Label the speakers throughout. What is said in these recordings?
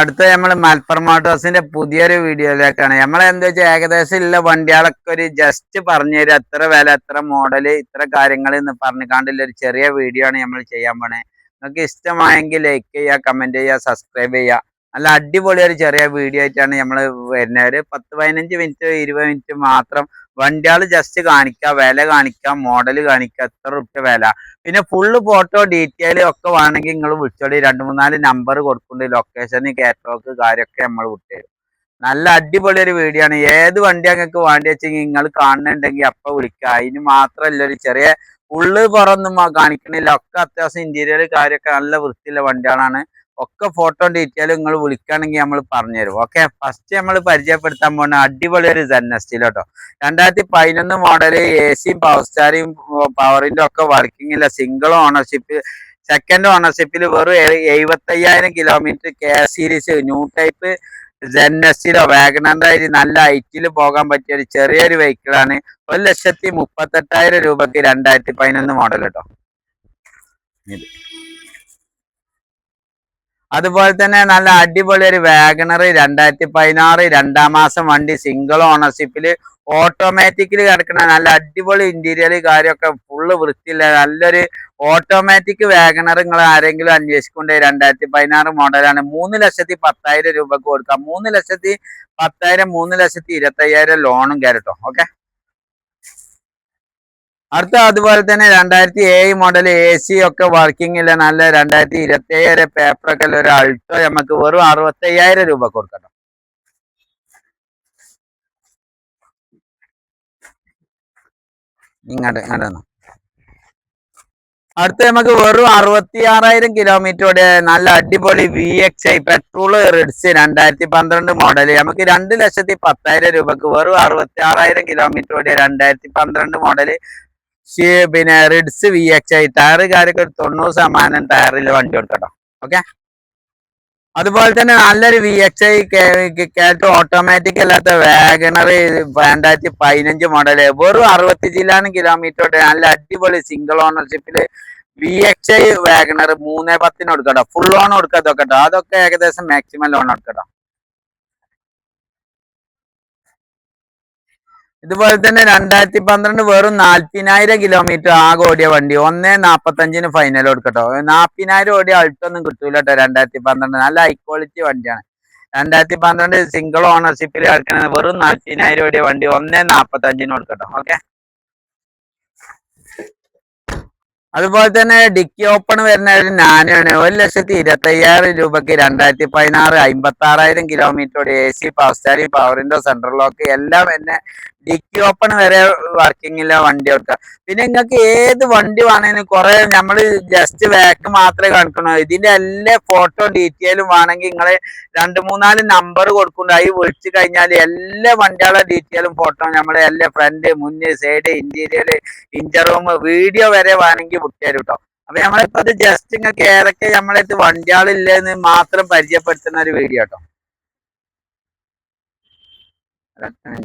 Speaker 1: അടുത്ത നമ്മൾ മലപ്പുറം മോട്ടോഴ്സിന്റെ പുതിയൊരു വീഡിയോയിലേക്കാണ്. നമ്മൾ എന്താ വെച്ചാൽ ഏകദേശം ഉള്ള വണ്ടികളൊക്കെ ഒരു ജസ്റ്റ് പറഞ്ഞു തരും. എത്ര വില എത്ര മോഡൽ ഇത്ര കാര്യങ്ങൾ എന്ന് പറഞ്ഞു കാണ്ടുള്ള ഒരു ചെറിയ വീഡിയോ ആണ് നമ്മൾ ചെയ്യാൻ പോണേ. നിങ്ങൾക്ക് ഇഷ്ടമായെങ്കിൽ ലൈക്ക് ചെയ്യുക കമന്റ് ചെയ്യുക സബ്സ്ക്രൈബ് ചെയ്യുക. നല്ല അടിപൊളി ഒരു ചെറിയ വീഡിയോ ആയിട്ടാണ് നമ്മൾ വരുന്നത്. ഒരു പത്ത് പതിനഞ്ച് മിനിറ്റ് ഇരുപത് മിനിറ്റ് മാത്രം വണ്ടികൾ ജസ്റ്റ് കാണിക്കുക വില കാണിക്കുക മോഡൽ കാണിക്കുക എത്ര റുപ്യ വില. പിന്നെ ഫുള്ള് ഫോട്ടോ ഡീറ്റെയിൽ ഒക്കെ വേണമെങ്കിൽ നിങ്ങൾ വിളിച്ചോളി. രണ്ട് മൂന്നാൽ നമ്പർ കൊടുക്കുന്നുണ്ട്. ലൊക്കേഷൻ കാറ്റലോഗ് കാര്യമൊക്കെ നമ്മൾ വിട്ടുതരും നല്ല അടിപൊളി ഒരു വീഡിയോ ആണ്. ഏത് വണ്ടി നിങ്ങൾക്ക് വേണ്ടി വെച്ചെങ്കിൽ നിങ്ങൾ കാണുന്നുണ്ടെങ്കിൽ അപ്പൊ വിളിക്കുക അതിന് മാത്രമല്ല ഒരു ചെറിയ ഉള്ളു പുറമൊന്നും കാണിക്കണില്ല. ഒക്കെ അത്യാവശ്യം ഇന്റീരിയർ കാര്യമൊക്കെ നല്ല വൃത്തിയുള്ള വണ്ടികളാണ്. ഒക്കെ ഫോട്ടോ ഡീറ്റെയിൽ നിങ്ങൾ വിളിക്കുകയാണെങ്കിൽ നമ്മൾ പറഞ്ഞുതരും ഓക്കെ ഫസ്റ്റ് നമ്മൾ പരിചയപ്പെടുത്താൻ പോകുന്ന അടിപൊളി ഒരു ജെന്നസ്റ്റിൽ കേട്ടോ രണ്ടായിരത്തി പതിനൊന്ന് മോഡൽ എ സിയും പവർ സ്റ്റാറിയും പവറിന്റെ ഒക്കെ വർക്കിംഗ് ഇല്ല സിംഗിൾ ഓണർഷിപ്പ് സെക്കൻഡ് ഓണർഷിപ്പിൽ വെറും എഴുപത്തയ്യായിരം kilometre K series new type ജെന്നസ്റ്റിലോ വാഗണറിന്റെ നല്ല ഹൈറ്റിൽ പോകാൻ പറ്റിയ ഒരു ചെറിയൊരു വെഹിക്കിളാണ് ഒരു ലക്ഷത്തി മുപ്പത്തെട്ടായിരം രൂപക്ക് രണ്ടായിരത്തി പതിനൊന്ന് മോഡൽ കേട്ടോ ഇത്. അതുപോലെ തന്നെ നല്ല അടിപൊളി ഒരു വാഗണർ രണ്ടായിരത്തി പതിനാറ് രണ്ടാം മാസം വണ്ടി സിംഗിൾ ഓണർഷിപ്പിൽ ഓട്ടോമാറ്റിക്കലി കിടക്കുന്ന നല്ല അടിപൊളി ഇന്റീരിയർ കാര്യമൊക്കെ ഫുള്ള് വൃത്തിയില്ല നല്ലൊരു ഓട്ടോമാറ്റിക് വാഗണർ നിങ്ങൾ ആരെങ്കിലും അന്വേഷിക്കൊണ്ട് രണ്ടായിരത്തി പതിനാറ് മോഡലാണ് മൂന്ന് ലക്ഷത്തി പത്തായിരം രൂപക്ക് കൊടുക്കാം. മൂന്ന് ലക്ഷത്തി പത്തായിരം മൂന്ന് ലക്ഷത്തി ഇരുപത്തയ്യായിരം ലോണും കയറട്ടോ ഓക്കെ അടുത്ത അതുപോലെ തന്നെ രണ്ടായിരത്തി ഏഴ് മോഡൽ എ സി ഒക്കെ വർക്കിംഗ് ഇല്ല നല്ല രണ്ടായിരത്തി ഇരുപത്തി ഏഴ് പേപ്പറൊക്കെ ഒരു അൾട്ടോ നമുക്ക് വെറും അറുപത്തി അയ്യായിരം രൂപ കൊടുക്കണം. ഇങ്ങോട്ട് ഇങ്ങോട്ട് അടുത്ത നമുക്ക് വെറും അറുപത്തി ആറായിരം കിലോമീറ്ററോടെ നല്ല അടിപൊളി V X I petrol Ritz രണ്ടായിരത്തി പന്ത്രണ്ട് മോഡൽ നമുക്ക് രണ്ട് ലക്ഷത്തി പത്തായിരം രൂപക്ക് വെറും അറുപത്തി ആറായിരം കിലോമീറ്ററോടെ രണ്ടായിരത്തി പന്ത്രണ്ട് മോഡൽ പിന്നെ Ritz V X I tyre കാര്യമൊക്കെ ഒരു തൊണ്ണൂറ് ശതമാനം ടയറിൽ വണ്ടി കൊടുക്കട്ടോ ഓക്കെ അതുപോലെ തന്നെ നല്ലൊരു വി എക്സ് ഐ കേട്ട്. ഓട്ടോമാറ്റിക് അല്ലാത്ത വാഗണർ രണ്ടായിരത്തി പതിനഞ്ച് മോഡൽ വെറും അറുപത്തി ജില്ലാനും കിലോമീറ്റർ നല്ല അടിപൊളി സിംഗിൾ ഓണർഷിപ്പിൽ വി എക്സ് ഐ വാഗണർ മൂന്നേ പത്തിന് കൊടുക്കട്ടോ. ഫുൾ ഓൺ കൊടുക്കാത്തൊക്കെ അതൊക്കെ ഏകദേശം മാക്സിമം ലോൺ കൊടുക്കട്ടോ. ഇതുപോലെ തന്നെ രണ്ടായിരത്തി പന്ത്രണ്ട് വെറും നാൽപ്പതിനായിരം കിലോമീറ്റർ ആകെ ഓടിയ വണ്ടി ഒന്നേ നാപ്പത്തഞ്ചിന് ഫൈനൽ കൊടുക്കട്ടോ നാൽപ്പതിനായിരം ഓടിയ അൾട്ടൊന്നും കിട്ടൂല കേട്ടോ രണ്ടായിരത്തി പന്ത്രണ്ട് നല്ല ഹൈ ക്വാളിറ്റി വണ്ടിയാണ്. രണ്ടായിരത്തി പന്ത്രണ്ട് സിംഗിൾ ഓണർഷിപ്പിൽ കിടക്കുന്നത് വെറും നാൽപ്പതിനായിരം ഓടിയ വണ്ടി ഒന്നേ നാപ്പത്തഞ്ചിന് കൊടുക്കട്ടോ. ഓക്കെ അതുപോലെ തന്നെ ഡിക്കി ഓപ്പൺ വരുന്ന ഒരു നാനാണ് ഒരു ലക്ഷത്തി ഇരുപത്തി അയ്യായിരം രൂപക്ക് രണ്ടായിരത്തി പതിനാറ് അമ്പത്തി ആറായിരം കിലോമീറ്റർ എ സി പവർ സ്റ്റാരി പവറിന്റെ സെൻട്രൽ ലോക്ക് എല്ലാം തന്നെ ഡിക്കി ഓപ്പൺ വരെ വർക്കിങ്ങില്ല വണ്ടി കൊടുക്കുക പിന്നെ നിങ്ങൾക്ക് ഏത് വണ്ടി വേണമെങ്കിലും കുറെ നമ്മൾ ജസ്റ്റ് ബാക്ക് മാത്രമേ കാണിക്കണോ. ഇതിന്റെ എല്ലാ ഫോട്ടോ ഡീറ്റെയിലും വേണമെങ്കിൽ നിങ്ങൾ രണ്ട് മൂന്നാൽ നമ്പർ കൊടുക്കുന്നുണ്ട്. അതിൽ വിളിച്ചു കഴിഞ്ഞാൽ എല്ലാ വണ്ടികളുടെ ഡീറ്റെയിലും ഫോട്ടോ നമ്മളെ എല്ലാ ഫ്രണ്ട് മുന്നിൽ സൈഡ് ഇന്റീരിയർ ഇഞ്ചർ വീഡിയോ വരെ വേണമെങ്കിൽ വിട്ടുതരും കേട്ടോ അപ്പൊ നമ്മളിപ്പോ അത് ജസ്റ്റ് നിങ്ങൾക്ക് ഏതൊക്കെ നമ്മളെ വണ്ടികളില്ലെന്ന് മാത്രം പരിചയപ്പെടുത്തുന്ന ഒരു വീഡിയോ കേട്ടോ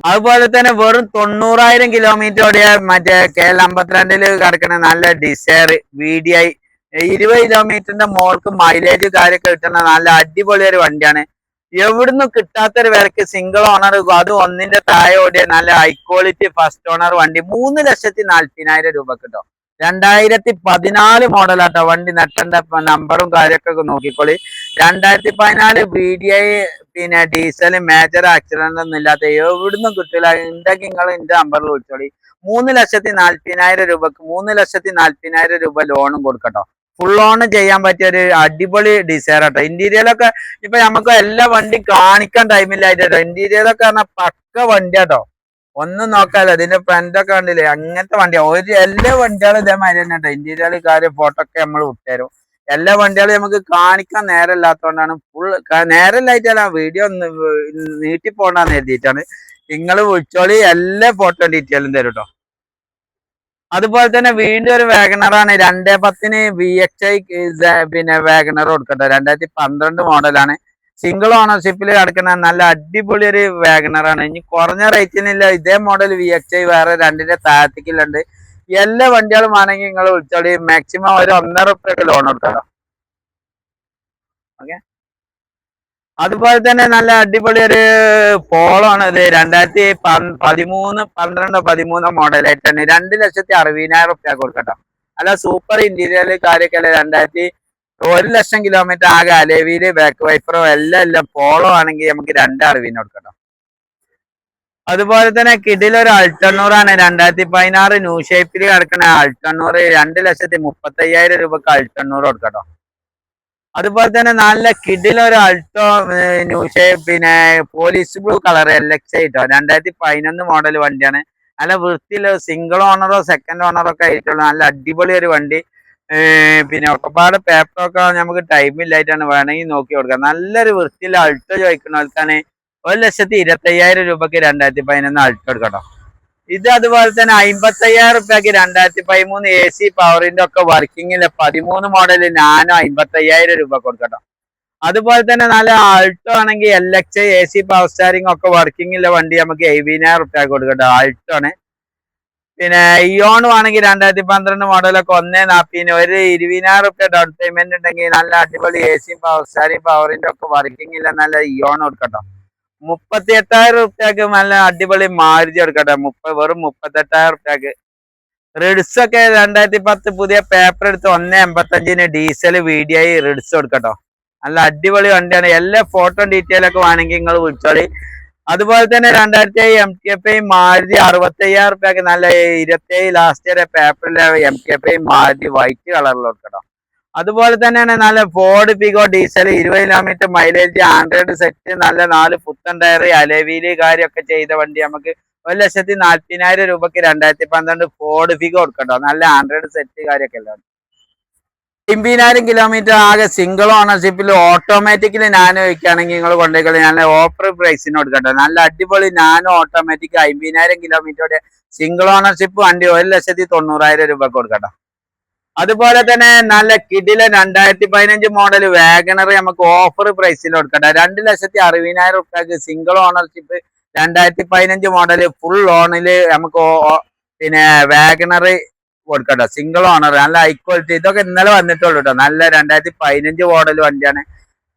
Speaker 1: അതുപോലെ തന്നെ വെറും തൊണ്ണൂറായിരം കിലോമീറ്റർ ഓടിയ മറ്റേ കെ എൽ അമ്പത്തിരണ്ടിൽ കിടക്കുന്ന നല്ല ഡിസയർ വി ഡി ഐ ഇരുപത് കിലോമീറ്ററിന്റെ മോൾക്ക് മൈലേജ് കാര്യമൊക്കെ കിട്ടുന്ന നല്ല അടിപൊളി ഒരു വണ്ടിയാണ്. എവിടുന്ന് കിട്ടാത്തൊരു വിലക്ക് സിംഗിൾ ഓണർ അത് ഒന്നിന്റെ താഴെ ഓടിയ നല്ല ഹൈ ക്വാളിറ്റി ഫസ്റ്റ് ഓണർ വണ്ടി മൂന്ന് ലക്ഷത്തി നാല്പതിനായിരം രൂപ കിട്ടും രണ്ടായിരത്തി പതിനാല് മോഡലാട്ടോ വണ്ടി. നെട്ടന്റെ നമ്പറും കാര്യമൊക്കെ നോക്കിക്കോളി. രണ്ടായിരത്തി പതിനാല് ബി ഡി ഐ പിന്നെ ഡീസൽ മേജർ ആക്സിഡന്റ് ഒന്നും ഇല്ലാത്ത എവിടുന്നും കിട്ടില്ല ഉണ്ടെങ്കിൽ നിങ്ങൾ എന്റെ നമ്പറിൽ വിളിച്ചോളി. മൂന്ന് ലക്ഷത്തി നാല്പതിനായിരം രൂപക്ക് മൂന്ന് ലക്ഷത്തി നാല്പതിനായിരം രൂപ ലോണും കൊടുക്കട്ടോ. ഫുൾ ഓൺ ചെയ്യാൻ പറ്റിയ ഒരു അടിപൊളി ഡിസൈർ കേട്ടോ ഇന്റീരിയലൊക്കെ ഇപ്പൊ നമുക്ക് എല്ലാ വണ്ടി കാണിക്കാൻ ടൈമില്ലായിട്ടോ ഇന്റീരിയലൊക്കെ പറഞ്ഞാൽ പക്ക വണ്ടി കേട്ടോ ഒന്നും നോക്കാല്ലോ. ഇതിന്റെ ഫ്രണ്ട് ഒക്കെ കണ്ടില്ലേ? അങ്ങനത്തെ വണ്ടിയാ. ഒരു എല്ലാ വണ്ടികളും ഇതേമാതിരി തന്നെ കേട്ടോ ഇന്റീരിയൽ കാര്യം ഫോട്ടോ ഒക്കെ നമ്മൾ വിട്ടുതരും. എല്ലാ വണ്ടികളും നമുക്ക് കാണിക്കാൻ നേരമില്ലാത്തതുകൊണ്ടാണ് ഫുൾ നേരമില്ലായിട്ടല്ല വീഡിയോ നീട്ടി പോകണ്ടെന്ന് എഴുതിയിട്ടാണ് നിങ്ങൾ വിളിച്ചോളി എല്ലാ ഫോട്ടോ ഡീറ്റെയിലും തരും കേട്ടോ അതുപോലെ തന്നെ വീണ്ടും ഒരു വാഗണറാണ്. രണ്ടേ പത്തിന് വി എക്സ് ഐ പിന്നെ വാഗണർ കൊടുക്കട്ടെ. രണ്ടായിരത്തി പന്ത്രണ്ട് മോഡലാണ് സിംഗിൾ ഓണർഷിപ്പിൽ കിടക്കുന്ന നല്ല അടിപൊളി ഒരു വാഗണറാണ്. ഇനി കുറഞ്ഞ റേറ്റിനില്ല ഇതേ മോഡൽ വി എക്സ് ഐ വേറെ രണ്ടിന്റെ താഴത്തേക്കുള്ളുണ്ട് എല്ലാ വണ്ടികളും ആണെങ്കിൽ നിങ്ങൾ വിളിച്ചാൽ മാക്സിമം ഒരു ഒന്നര റുപ്യൊക്കെ ലോൺ എടുക്കാം ഓക്കെ അതുപോലെ തന്നെ നല്ല അടിപൊളി ഒരു പോളോ ആണ് ഇത്. രണ്ടായിരത്തി പതിമൂന്ന് പന്ത്രണ്ടോ പതിമൂന്നോ മോഡലായിട്ടാണ് രണ്ട് ലക്ഷത്തി അറുപതിനായിരം റുപ്യ കൊടുക്കട്ടോ. അല്ല സൂപ്പർ ഇന്റീരിയർ കാര്യമൊക്കെ രണ്ടായിരത്തി ഒരു ലക്ഷം കിലോമീറ്റർ ആകെ അലേവിയിൽ ബാക്ക് വൈപ്പറോ എല്ലാം എല്ലാം പോളോ ആണെങ്കിൽ നമുക്ക് രണ്ട് അറുപതിന് കൊടുക്കട്ടോ. അതുപോലെ തന്നെ കിഡിലൊരു അൾട്ടണ്ണൂറാണ് രണ്ടായിരത്തി പതിനാറ് ന്യൂ ഷേപ്പിൽ കിടക്കുന്ന അൾട്ടണ്ണൂറ് രണ്ട് ലക്ഷത്തി മുപ്പത്തി അയ്യായിരം രൂപക്ക് അൾട്ടണ്ണൂർ കൊടുക്കട്ടോ. അതുപോലെ തന്നെ നല്ല ഒരു അൾട്ടോ ന്യൂ ഷേപ്പ് പിന്നെ police blue colour L X ആയിട്ടോ രണ്ടായിരത്തി പതിനൊന്ന് മോഡൽ വണ്ടിയാണ്. നല്ല വൃത്തിയിൽ സിംഗിൾ ഓണറോ സെക്കൻഡ് ഓണറോ ഒക്കെ ആയിട്ടുള്ള നല്ല അടിപൊളി ഒരു വണ്ടി. പിന്നെ ഒക്കെപ്പാട് പേപ്പറൊക്കെ നമുക്ക് ടൈമില്ലായിട്ടാണ് വേണമെങ്കിൽ നോക്കി കൊടുക്കാം. നല്ലൊരു വൃത്തിയിൽ അൾട്ടോ ചോദിക്കുന്നവർക്കാണ് ഒരു ലക്ഷത്തി ഇരുപത്തയ്യായിരം രൂപക്ക് രണ്ടായിരത്തി പതിനൊന്ന് അൾട്ടോ എടുക്കട്ടോ. ഇത് അതുപോലെ തന്നെ അമ്പത്തയ്യായിരം റുപ്യക്ക് രണ്ടായിരത്തി പതിമൂന്ന് എ സി പവറിന്റെ ഒക്കെ വർക്കിങ്ങിൽ പതിമൂന്ന് മോഡൽ നാനോ അമ്പത്തയ്യായിരം രൂപ കൊടുക്കട്ടോ. അതുപോലെ തന്നെ നല്ല ആൾട്ടോ ആണെങ്കിൽ L X A C power steering ഒക്കെ വർക്കിങ്ങിലെ വണ്ടി നമുക്ക് എഴുപതിനായിരം റുപ്യ കൊടുക്കട്ടോ ആൾട്ടോ ആണ്. പിന്നെ ഇയോൺ ആണെങ്കിൽ രണ്ടായിരത്തി പന്ത്രണ്ട് മോഡലൊക്കെ ഒന്നേ നാപ്പിന് ഒരു ഇരുപതിനായിരം റുപ്യ ഡൗൺ പേയ്മെന്റ് ഉണ്ടെങ്കിൽ നല്ല അടിപൊളി എ സി പവർ സ്റ്റാരിംഗ് പവറിന്റെ ഒക്കെ വർക്കിങ്ങിലെ നല്ല ഇയോൺ കൊടുക്കട്ടോ. മുപ്പത്തി എട്ടായിരം റുപ്യക്ക് നല്ല അടിപൊളി മാരുതി എടുക്കട്ടെ. മുപ്പ വെറും മുപ്പത്തി എട്ടായിരം റുപ്യക്ക് റിഡ്സ് ഒക്കെ രണ്ടായിരത്തി പത്ത് പുതിയ പേപ്പർ എടുത്ത് ഒന്ന് എൺപത്തഞ്ചിന് ഡീസൽ വീഡിയോ റിഡ്സ് കൊടുക്കട്ടോ. നല്ല അടിപൊളി വണ്ടിയാണ്. എല്ലാ ഫോട്ടോ ഡീറ്റെയിൽ ഒക്കെ വേണമെങ്കിൽ നിങ്ങൾ വിളിച്ചോളി. അതുപോലെ തന്നെ രണ്ടായിരത്തി ഏഴ് എം ടി എഫ് മാരുതി അറുപത്തി അയ്യായിരം റുപ്യക്ക് നല്ല ഇരുപത്തി ഏഴ് ലാസ്റ്റ് വരെ പേപ്പറിലെ M T F Maruti white കളറിൽ കൊടുക്കട്ടോ. അതുപോലെ തന്നെയാണ് നല്ല ഫോർഡ് പിഗോ ഡീസൽ ഇരുപത് കിലോമീറ്റർ മൈലേജ് ആൻഡ്രോയിഡ് സെറ്റ് നല്ല നാല് പുത്തൻ ടയർ അലവീൽ കാര്യമൊക്കെ ചെയ്ത വണ്ടി. നമുക്ക് ഒരു ലക്ഷത്തി നാൽപ്പതിനായിരം രൂപക്ക് രണ്ടായിരത്തി പന്ത്രണ്ട് ഫോർഡ് ഫിഗോ കൊടുക്കട്ടോ. നല്ല ആൻഡ്രോയിഡ് സെറ്റ് കാര്യമൊക്കെ അല്ലേ അമ്പതിനായിരം കിലോമീറ്റർ ആകെ സിംഗിൾ ഓണർഷിപ്പിൽ ഓട്ടോമാറ്റിക്കലി നാനോ വയ്ക്കുകയാണെങ്കിൽ നിങ്ങൾ കൊണ്ടുപോയി നല്ല ഓഫർ പ്രൈസിന് കൊടുക്കട്ടെ. നല്ല അടിപൊളി നാനോ ഓട്ടോമാറ്റിക് അമ്പതിനായിരം കിലോമീറ്ററുടെ സിംഗിൾ ഓണർഷിപ്പ് വണ്ടി ഒരു ലക്ഷത്തി തൊണ്ണൂറായിരം രൂപ കൊടുക്കട്ടോ. അതുപോലെ തന്നെ നല്ല കിടില രണ്ടായിരത്തി പതിനഞ്ച് മോഡൽ വാഗണർ നമുക്ക് ഓഫർ പ്രൈസിൽ കൊടുക്കട്ടെ രണ്ട് ലക്ഷത്തി അറുപതിനായിരം റുപ്യക്ക് സിംഗിൾ ഓണർഷിപ്പ് രണ്ടായിരത്തി പതിനഞ്ച് മോഡൽ ഫുൾ ഓണിൽ നമുക്ക് പിന്നെ വാഗണർ കൊടുക്കട്ടോ സിംഗിൾ ഓണർ നല്ല ഹൈ ക്വാളിറ്റി ഇതൊക്കെ ഇന്നലെ വന്നിട്ടുള്ളൂ കേട്ടോ നല്ല രണ്ടായിരത്തി പതിനഞ്ച് മോഡൽ വണ്ടിയാണ്.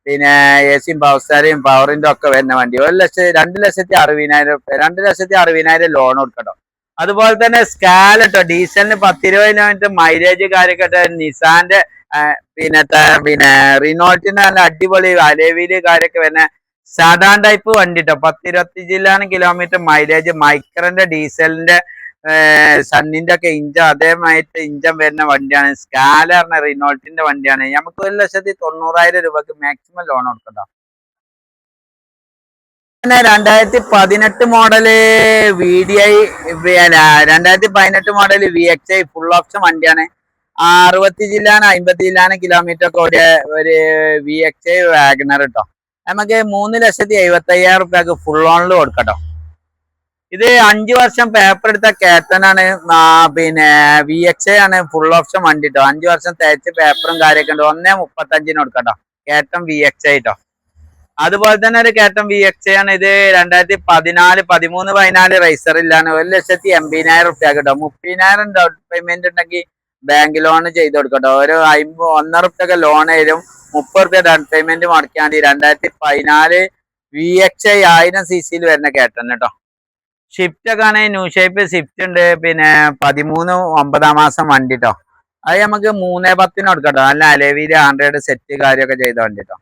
Speaker 1: പിന്നെ എ സിയും പവർ സ്റ്റാരിയും പവറിന്റെ ഒക്കെ വരുന്ന വണ്ടി. ഒരു ലക്ഷത്തി രണ്ട് ലക്ഷത്തി അറുപതിനായിരം രണ്ട് ലക്ഷത്തി അറുപതിനായിരം ലോൺ കൊടുക്കട്ടോ. അതുപോലെ തന്നെ സ്കാലട്ടോ ഡീസലിന് പത്തിരുപത് കിലോമീറ്റർ മൈലേജ് കാര്യമൊക്കെ നിസാന്റെ പിന്നെ പിന്നെ റിനോൾട്ടിന്റെ നല്ല അടിപൊളി അലേവിയിൽ കാര്യൊക്കെ വരുന്ന സാധാരണ ടൈപ്പ് വണ്ടിട്ടോ കേട്ടോ പത്തിരുപത്തി കിലോമീറ്റർ മൈലേജ് മൈക്രന്റെ ഡീസലിന്റെ സണ്ണിന്റെ ഒക്കെ ഇഞ്ചൻ അതേമായിട്ട് ഇഞ്ചൻ വരുന്ന വണ്ടിയാണ്. സ്കാല റിനോൾട്ടിന്റെ വണ്ടിയാണ്. നമുക്ക് ഒരു ലക്ഷത്തി തൊണ്ണൂറായിരം രൂപക്ക് മാക്സിമം ലോൺ കൊടുക്കട്ടോ. പിന്നെ രണ്ടായിരത്തി പതിനെട്ട് മോഡൽ വി ഡി ഐ രണ്ടായിരത്തി പതിനെട്ട് model V X I full option വണ്ടിയാണ്. അറുപത്തി ജില്ലാണ് അമ്പത്തി ജില്ലാണ് കിലോമീറ്റർ ഒക്കെ ഒരു ഒരു വി എക്സ് ഐ വാഗണർ കേട്ടോ നമുക്ക് മൂന്ന് ലക്ഷത്തി എഴുപത്തി അയ്യായിരം റുപ്യക്ക് ഫുൾ ഓണിൽ കൊടുക്കട്ടോ. ഇത് അഞ്ചു വർഷം പേപ്പർ എടുത്ത കേട്ടനാണ് പിന്നെ വി എക്സ് ഐ ആണ് ഫുൾ ഓപ്ഷൻ വണ്ടി കേട്ടോ അഞ്ചു വർഷം തേച്ച് പേപ്പറും കാര്യമൊക്കെ ഉണ്ട്. ഒന്നേ മുപ്പത്തഞ്ചിന് കൊടുക്കട്ടോ. കേട്ടം വി എക്സ് ഐ കേട്ടോ അതുപോലെ തന്നെ ഒരു കേട്ടം വി എക്സ് ആണ്. ഇത് രണ്ടായിരത്തി പതിനാല് പതിമൂന്ന് പതിനാല് ഇല്ലാണ്. ഒരു ലക്ഷത്തി എൺപതിനായിരം റുപ്യ കേട്ടോ. മുപ്പതിനായിരം ഡൗൺ പേയ്മെന്റ് ഉണ്ടെങ്കിൽ ബാങ്ക് ലോൺ ചെയ്ത് കൊടുക്കട്ടോ ഒരു അമ്പ ഒന്നര റുപ്യൊക്കെ ലോൺ തരും. മുപ്പത് റുപ്യ ഡൗൺ പേയ്മെന്റ് മുടക്കിയാൽ മതി. രണ്ടായിരത്തി പതിനാല് വി എക്സ് ഐ ആയിരം സി സിയിൽ വരുന്ന കേട്ടൻ കേട്ടോ ഷിഫ്റ്റ് ഒക്കെ ആണെങ്കിൽ ന്യൂ ഷേപ്പ് ഷിഫ്റ്റ് ഉണ്ട്. പിന്നെ പതിമൂന്ന് ഒമ്പതാം മാസം വണ്ടി കേട്ടോ അത് നമുക്ക് മൂന്നേ പത്തിന് കൊടുക്കട്ടോ നല്ല അലവിയിൽ ആൻഡ്രോയിഡ് സെറ്റ് കാര്യമൊക്കെ ചെയ്ത വണ്ടി കേട്ടോ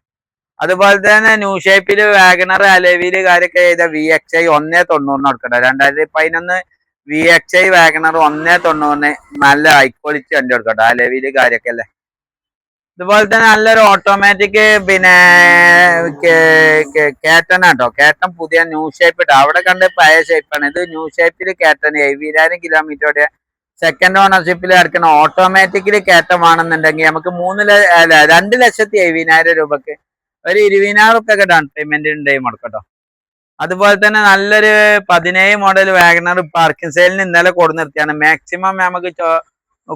Speaker 1: അതുപോലെ തന്നെ ന്യൂ ഷേപ്പിൽ വാഗണർ അലവിയിൽ കാര്യമൊക്കെ ചെയ്ത വി എക്സ് ഐ ഒന്നേ തൊണ്ണൂറിന് കൊടുക്കട്ടെ. രണ്ടായിരത്തി പതിനൊന്ന് വി എക്സ് ഐ വാഗണർ ഒന്നേ തൊണ്ണൂറിന് നല്ല ഹൈ ക്വാളിറ്റി വണ്ടി കൊടുക്കട്ടെ. അലവിയിൽ കാര്യമൊക്കെ അല്ലേ? ഇതുപോലെ തന്നെ നല്ലൊരു ഓട്ടോമാറ്റിക് പിന്നെ കേട്ടൻ കേട്ടോ കേട്ടൻ പുതിയ ന്യൂ ഷേപ്പ് ഇട്ടോ. അവിടെ കണ്ട് പഴയ ഷേപ്പാണ് ഇത് ന്യൂ ഷേപ്പിൽ കേട്ടൻ എഴുപതിനായിരം കിലോമീറ്ററുടെ സെക്കൻഡ് ഓണർഷിപ്പിൽ കിടക്കുന്ന ഓട്ടോമാറ്റിക്കലി വേണമെന്നുണ്ടെങ്കിൽ നമുക്ക് മൂന്ന് അല്ല രണ്ട് ലക്ഷത്തി എഴുപതിനായിരം രൂപക്ക് ഒരു ഇരുപതിനായിരം റുപ്യൊക്കെ ഡൗൺ പേയ്മെന്റ് ഉണ്ടെങ്കിൽ മുടക്കട്ടോ അതുപോലെ തന്നെ നല്ലൊരു പതിനേഴ് മോഡൽ വാഗണർ പാർക്കിംഗ് സെയിലിന് ഇന്നലെ കൊടു നിർത്തിയാണ്. മാക്സിമം നമുക്ക്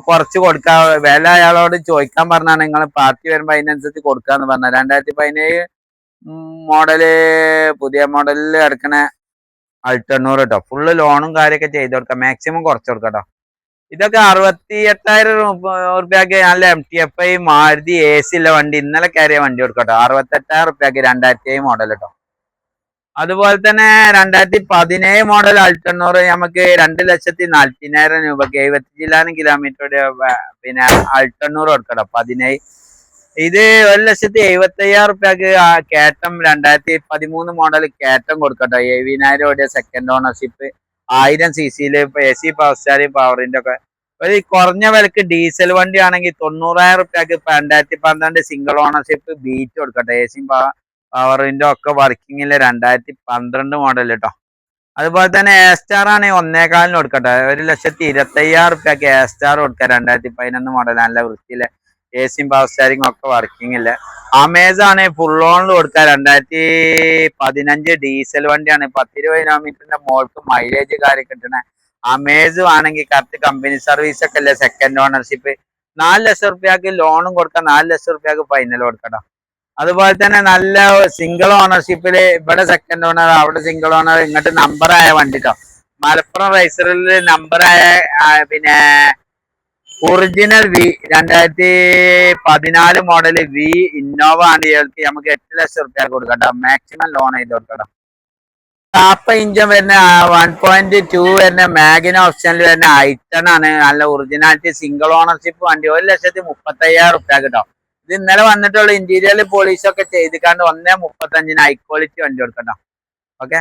Speaker 1: കുറച്ച് കൊടുക്കാൻ വില അയാളോട് ചോദിക്കാൻ പറഞ്ഞാണ് നിങ്ങൾ പാർട്ടി വരുമ്പോൾ അതിനനുസരിച്ച് കൊടുക്കാന്ന് പറഞ്ഞ രണ്ടായിരത്തി പതിനേഴ് മോഡൽ പുതിയ മോഡലിൽ എടുക്കണ അൾട്ടണ്ണൂറ് കേട്ടോ ഫുള്ള് ലോണും കാര്യമൊക്കെ ചെയ്ത് കൊടുക്കാം. മാക്സിമം കുറച്ച് കൊടുക്കാം കേട്ടോ ഇതൊക്കെ അറുപത്തി എട്ടായിരം റുപ്യക്ക് നല്ല M T F I Maruti A C ഉള്ള വണ്ടി ഇന്നലെ കയറിയ വണ്ടി കൊടുക്കട്ടോ. അറുപത്തി എട്ടായിരം റുപ്യക്ക് രണ്ടായിരത്തി ഏഴ് മോഡൽ കേട്ടോ അതുപോലെ തന്നെ രണ്ടായിരത്തി പതിനേഴ് മോഡൽ അൾട്ടണ്ണൂറ് നമുക്ക് രണ്ട് ലക്ഷത്തി നാൽപ്പതിനായിരം രൂപക്ക് എഴുപത്തി കിലോമീറ്ററുടെ പിന്നെ അൾട്ടണ്ണൂറ് കൊടുക്കട്ടോ പതിനേഴ്. ഇത് ഒരു ലക്ഷത്തി എഴുപത്തി അയ്യായിരം റുപ്യക്ക് കേട്ടം രണ്ടായിരത്തി പതിമൂന്ന് മോഡൽ കേട്ടം കൊടുക്കട്ടോ. എഴുപതിനായിരം ഓടിയ സെക്കൻഡ് ഓണർഷിപ്പ് ആയിരം സി സിയിൽ എ സി പവർ സ്റ്റാറിംഗ് പവറിന്റെ ഒക്കെ. ഒരു കുറഞ്ഞ വിലക്ക് ഡീസൽ വണ്ടി ആണെങ്കിൽ തൊണ്ണൂറായിരം റുപ്യക്ക് രണ്ടായിരത്തി പന്ത്രണ്ട് സിംഗിൾ ഓണർഷിപ്പ് ബീറ്റ് കൊടുക്കട്ടെ. എ സി പവറിന്റെ ഒക്കെ വർക്കിങ്ങിൽ രണ്ടായിരത്തി പന്ത്രണ്ട് മോഡൽ കേട്ടോ അതുപോലെ തന്നെ എ സ്റ്റാർ ആണെങ്കിൽ ഒന്നേകാലിന് കൊടുക്കട്ടെ. ഒരു ലക്ഷത്തി ഇരുപത്തി അയ്യായിരം റുപ്യക്ക് എ സ്റ്റാർ കൊടുക്കാം. രണ്ടായിരത്തി പതിനൊന്ന് മോഡൽ നല്ല വൃത്തിയിലെ എ സിയും പവർ സ്റ്റാരിങ്ങും ഒക്കെ വർക്കിംഗ് ഇല്ല? അമേസാണ് ഫുൾ ഓണിൽ കൊടുക്കുക രണ്ടായിരത്തി പതിനഞ്ച് ഡീസൽ വണ്ടിയാണ്. പത്തിരുപത് കിലോമീറ്ററിന്റെ മോൾക്ക് മൈലേജ് കാര്യം കിട്ടണേ. അമേസ് ആണെങ്കിൽ കറക്റ്റ് കമ്പനി സർവീസ് ഒക്കെ അല്ലേ സെക്കൻഡ് ഓണർഷിപ്പ് നാല് ലക്ഷം റുപ്യക്ക് ലോണും കൊടുക്കാം. നാല് ലക്ഷം റുപ്യക്ക് ഫൈനൽ കൊടുക്കണം അതുപോലെ തന്നെ നല്ല സിംഗിൾ ഓണർഷിപ്പിൽ ഇവിടെ സെക്കൻഡ് ഓണർ അവിടെ സിംഗിൾ ഓണർ ഇങ്ങോട്ട് നമ്പറായ വണ്ടി കേട്ടോ മലപ്പുറം റൈസറിൽ നമ്പറായ പിന്നെ ഒറിജിനൽ വി രണ്ടായിരത്തി പതിനാല് മോഡൽ വി ഇന്നോവ വണ്ടികൾക്ക് നമുക്ക് എട്ട് ലക്ഷം റുപ്യ കൊടുക്കട്ടോ മാക്സിമം ലോൺ ചെയ്ത് കൊടുക്കണം. ടാപ്പ് ഇഞ്ചൻ വരുന്ന വൺ പോയിന്റ് ടു വരുന്ന മാഗിന ഓപ്ഷനിൽ വരുന്ന ഐറ്റൺ ആണ്. നല്ല ഒറിജിനാലിറ്റി സിംഗിൾ ഓണർഷിപ്പ് വണ്ടി. ഒരു ലക്ഷത്തി മുപ്പത്തി അയ്യായിരം റുപ്യ കിട്ടും. ഇത് ഇന്നലെ വന്നിട്ടുള്ള ഇന്റീരിയർ പോളീസൊക്കെ ചെയ്തിക്കാണ്ട് ഒന്നേ മുപ്പത്തഞ്ചിന് ഹൈ ക്വാളിറ്റി വണ്ടി കൊടുക്കട്ടോ ഓക്കെ